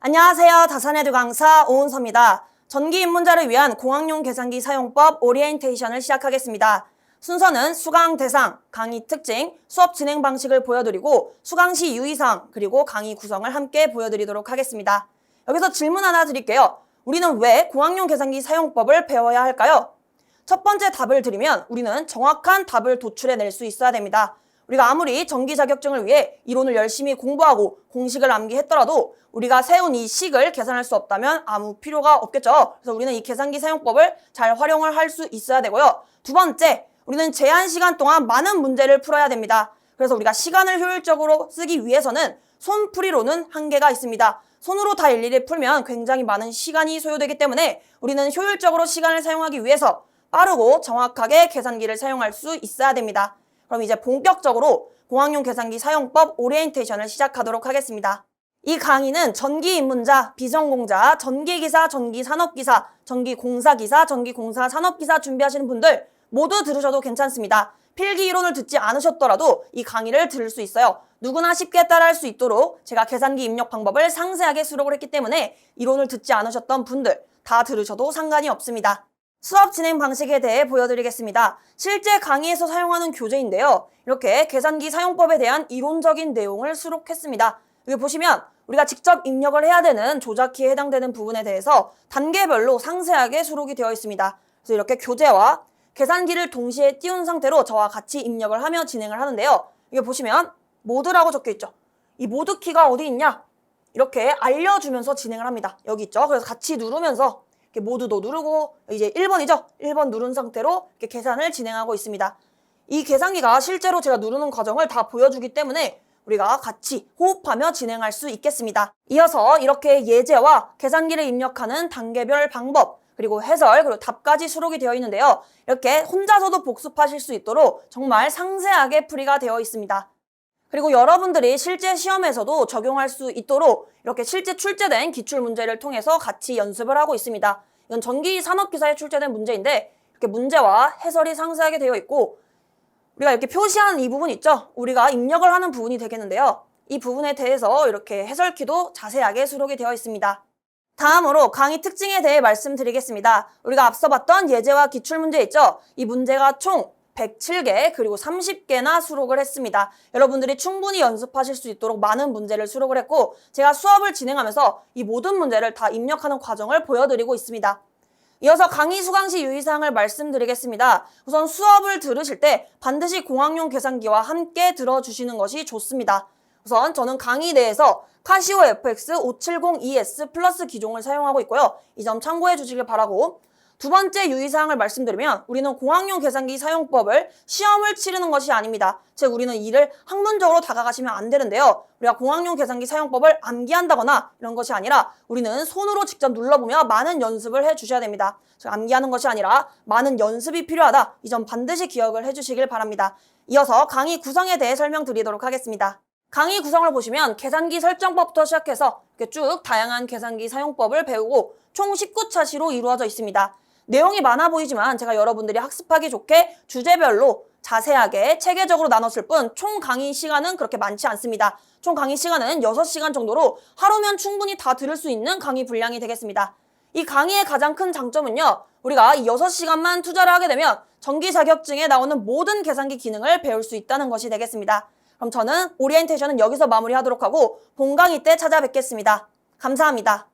안녕하세요. 다산에듀 강사 오은서입니다. 전기 입문자를 위한 공학용 계산기 사용법 오리엔테이션을 시작하겠습니다. 순서는 수강 대상, 강의 특징, 수업 진행 방식을 보여드리고 수강 시 유의사항, 그리고 강의 구성을 함께 보여드리도록 하겠습니다. 여기서 질문 하나 드릴게요. 우리는 왜 공학용 계산기 사용법을 배워야 할까요? 첫 번째 답을 드리면 우리는 정확한 답을 도출해낼 수 있어야 됩니다. 우리가 아무리 정기 자격증을 위해 이론을 열심히 공부하고 공식을 암기했더라도 우리가 세운 이 식을 계산할 수 없다면 아무 필요가 없겠죠. 그래서 우리는 이 계산기 사용법을 잘 활용을 할 수 있어야 되고요. 두 번째, 우리는 제한 시간 동안 많은 문제를 풀어야 됩니다. 그래서 우리가 시간을 효율적으로 쓰기 위해서는 손풀이로는 한계가 있습니다. 손으로 다 일일이 풀면 굉장히 많은 시간이 소요되기 때문에 우리는 효율적으로 시간을 사용하기 위해서 빠르고 정확하게 계산기를 사용할 수 있어야 됩니다. 그럼 이제 본격적으로 공학용 계산기 사용법 오리엔테이션을 시작하도록 하겠습니다. 이 강의는 전기 입문자, 비전공자, 전기기사, 전기산업기사, 전기공사기사, 전기공사 산업기사 준비하시는 분들 모두 들으셔도 괜찮습니다. 필기 이론을 듣지 않으셨더라도 이 강의를 들을 수 있어요. 누구나 쉽게 따라할 수 있도록 제가 계산기 입력 방법을 상세하게 수록을 했기 때문에 이론을 듣지 않으셨던 분들 다 들으셔도 상관이 없습니다. 수업 진행 방식에 대해 보여드리겠습니다. 실제 강의에서 사용하는 교재인데요. 이렇게 계산기 사용법에 대한 이론적인 내용을 수록했습니다. 여기 보시면 우리가 직접 입력을 해야 되는 조작키에 해당되는 부분에 대해서 단계별로 상세하게 수록이 되어 있습니다. 그래서 이렇게 교재와 계산기를 동시에 띄운 상태로 저와 같이 입력을 하며 진행을 하는데요. 이게 보시면 모드라고 적혀 있죠. 이 모드 키가 어디 있냐? 이렇게 알려주면서 진행을 합니다. 여기 있죠. 그래서 같이 누르면서 모두도 누르고 이제 1번이죠. 1번 누른 상태로 이렇게 계산을 진행하고 있습니다. 이 계산기가 실제로 제가 누르는 과정을 다 보여주기 때문에 우리가 같이 호흡하며 진행할 수 있겠습니다. 이어서 이렇게 예제와 계산기를 입력하는 단계별 방법, 그리고 해설, 그리고 답까지 수록이 되어 있는데요. 이렇게 혼자서도 복습하실 수 있도록 정말 상세하게 풀이가 되어 있습니다. 그리고 여러분들이 실제 시험에서도 적용할 수 있도록 이렇게 실제 출제된 기출 문제를 통해서 같이 연습을 하고 있습니다. 이건 전기 산업기사에 출제된 문제인데 이렇게 문제와 해설이 상세하게 되어 있고 우리가 이렇게 표시한 이 부분 있죠? 우리가 입력을 하는 부분이 되겠는데요. 이 부분에 대해서 이렇게 해설키도 자세하게 수록이 되어 있습니다. 다음으로 강의 특징에 대해 말씀드리겠습니다. 우리가 앞서 봤던 예제와 기출문제 있죠? 이 문제가 총 107개 그리고 30개나 수록을 했습니다. 여러분들이 충분히 연습하실 수 있도록 많은 문제를 수록을 했고 제가 수업을 진행하면서 이 모든 문제를 다 입력하는 과정을 보여드리고 있습니다. 이어서 강의 수강 시 유의사항을 말씀드리겠습니다. 우선 수업을 들으실 때 반드시 공학용 계산기와 함께 들어주시는 것이 좋습니다. 우선 저는 강의 내에서 카시오 FX 570ES 플러스 기종을 사용하고 있고요. 이 점 참고해 주시길 바라고 두 번째 유의사항을 말씀드리면 우리는 공학용 계산기 사용법을 시험을 치르는 것이 아닙니다. 즉 우리는 이를 학문적으로 다가가시면 안 되는데요. 우리가 공학용 계산기 사용법을 암기한다거나 이런 것이 아니라 우리는 손으로 직접 눌러보며 많은 연습을 해주셔야 됩니다. 즉 암기하는 것이 아니라 많은 연습이 필요하다. 이 점 반드시 기억을 해주시길 바랍니다. 이어서 강의 구성에 대해 설명드리도록 하겠습니다. 강의 구성을 보시면 계산기 설정법부터 시작해서 이렇게 쭉 다양한 계산기 사용법을 배우고 총 19차시로 이루어져 있습니다. 내용이 많아 보이지만 제가 여러분들이 학습하기 좋게 주제별로 자세하게 체계적으로 나눴을 뿐 총 강의 시간은 그렇게 많지 않습니다. 총 강의 시간은 6시간 정도로 하루면 충분히 다 들을 수 있는 강의 분량이 되겠습니다. 이 강의의 가장 큰 장점은요. 우리가 이 6시간만 투자를 하게 되면 정기 자격증에 나오는 모든 계산기 기능을 배울 수 있다는 것이 되겠습니다. 그럼 저는 오리엔테이션은 여기서 마무리하도록 하고 본 강의 때 찾아뵙겠습니다. 감사합니다.